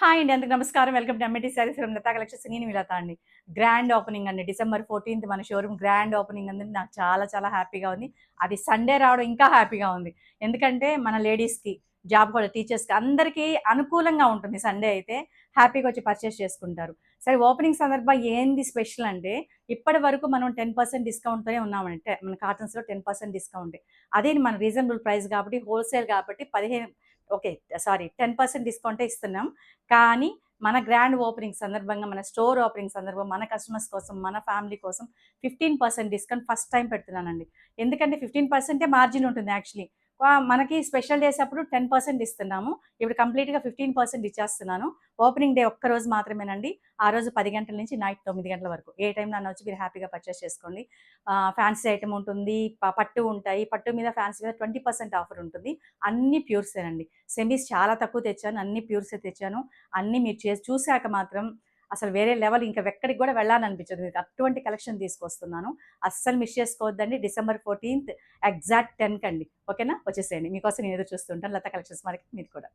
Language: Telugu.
హాయ్ అండి అందుకు నమస్కారం. Welcome to MAT saris Latha collections. నేను విలత అండి. గ్రాండ్ ఓపెనింగ్ అండి. డిసెంబర్ ఫోర్టీన్త్ మన షోరూమ్ గ్రాండ్ ఓపెనింగ్ అంది. నాకు చాలా చాలా హ్యాపీగా ఉంది. అది సండే రావడం ఇంకా హ్యాపీగా ఉంది. ఎందుకంటే మన లేడీస్కి జాబ్ కూడా టీచర్స్కి అందరికీ అనుకూలంగా ఉంటుంది. సండే అయితే హ్యాపీగా వచ్చి పర్చేస్ చేసుకుంటారు. సరే ఓపెనింగ్ సందర్భం ఏంది స్పెషల్ అంటే ఇప్పటి వరకు మనం టెన్ పర్సెంట్ డిస్కౌంట్తోనే ఉన్నామంటే మన కాటన్స్లో టెన్ పర్సెంట్ డిస్కౌంట్ అదే మన రీజనబుల్ ప్రైస్ కాబట్టి హోల్సేల్ కాబట్టి పదిహేను ఓకే సారీ టెన్ పర్సెంట్ డిస్కౌంటే ఇస్తున్నాం. కానీ మన గ్రాండ్ ఓపెనింగ్ సందర్భంగా మన స్టోర్ ఓపెనింగ్ సందర్భం మన కస్టమర్స్ కోసం మన ఫ్యామిలీ కోసం fifteen percent discount first time పెడుతున్నానండి. ఎందుకంటే ఫిఫ్టీన్ పర్సెంటే మార్జిన్ ఉంటుంది యాక్చువల్లీ. మనకి స్పెషల్ డేస్ అప్పుడు టెన్ పర్సెంట్ ఇస్తున్నాము. ఇప్పుడు కంప్లీట్గా ఫిఫ్టీన్ పర్సెంట్ ఇచ్చేస్తున్నాను. ఓపెనింగ్ డే ఒక్క రోజు మాత్రమేనండి. ఆ రోజు పది గంటల నుంచి నైట్ తొమ్మిది గంటల వరకు. ఏ టైంలో అన్న వచ్చి మీరు హ్యాపీగా పర్చేస్ చేసుకోండి. ఫ్యాన్సీ ఐటమ్ ఉంటుంది పట్టు ఉంటాయి. పట్టు మీద ఫ్యాన్సీ మీద ట్వంటీ పర్సెంట్ ఆఫర్ ఉంటుంది. అన్ని ప్యూర్సేనండి. సెమీస్ చాలా తక్కువ తెచ్చాను. అన్ని ప్యూర్సే తెచ్చాను. అన్నీ మీరు చేసి చూశాక మాత్రం అసలు వేరే లెవెల్ ఇంకా ఎక్కడికి కూడా వెళ్ళాలనిపించదు. మీకు అటువంటి కలెక్షన్ తీసుకొస్తున్నాను. అస్సలు మిస్ చేసుకోవద్దండి. డిసెంబర్ ఫోర్టీన్త్ ఎగ్జాక్ట్ టెన్ కండి ఓకేనా? వచ్చేసేయండి. మీకోసం నేను ఎదురు చూస్తుంటాను. లత కలెక్షన్స్ మనకి మీరు కూడా.